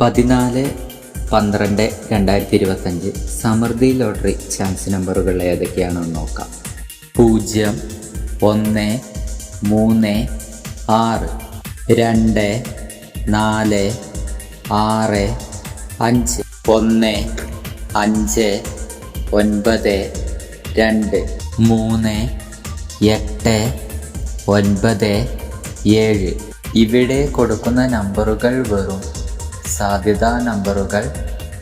പതിനാല് പന്ത്രണ്ട് രണ്ടായിരത്തി ഇരുപത്തഞ്ച് സമൃദ്ധി ലോട്ടറി ചാൻസ് നമ്പറുകൾ ഏതൊക്കെയാണെന്ന് നോക്കാം. പൂജ്യം ഒന്ന് മൂന്ന് ആറ് രണ്ട് നാല് ആറ് അഞ്ച് ഒന്ന് അഞ്ച് ഒൻപത് രണ്ട് മൂന്ന് എട്ട് ഒൻപത് ഏഴ്. ഇവിടെ കൊടുക്കുന്ന നമ്പറുകൾ വെറും സാധ്യതാ നമ്പറുകൾ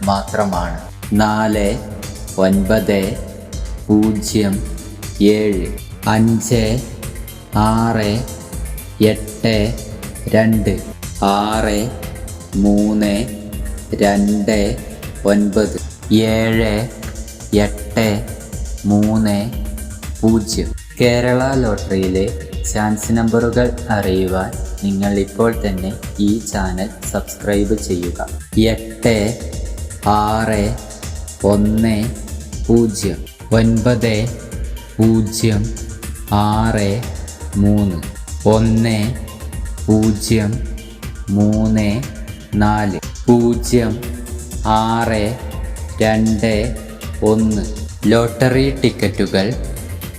മാത്രമാണ്. നാല് ഒൻപത് പൂജ്യം ഏഴ്. അഞ്ച് ആറ് എട്ട് രണ്ട്. ആറ് മൂന്ന് രണ്ട് ഒൻപത്. ഏഴ് എട്ട് മൂന്ന് പൂജ്യം. കേരള ലോട്ടറിയിലെ ചാൻസ് നമ്പറുകൾ അറിയുവാൻ നിങ്ങൾ ഇപ്പോൾ തന്നെ ഈ ചാനൽ സബ്സ്ക്രൈബ് ചെയ്യുക. എട്ട് ആറ് ഒന്ന് പൂജ്യം ഒൻപത് പൂജ്യം ആറ് മൂന്ന് ഒന്ന് പൂജ്യം മൂന്ന് നാല് പൂജ്യം ആറ് രണ്ട് ഒന്ന്. ലോട്ടറി ടിക്കറ്റുകൾ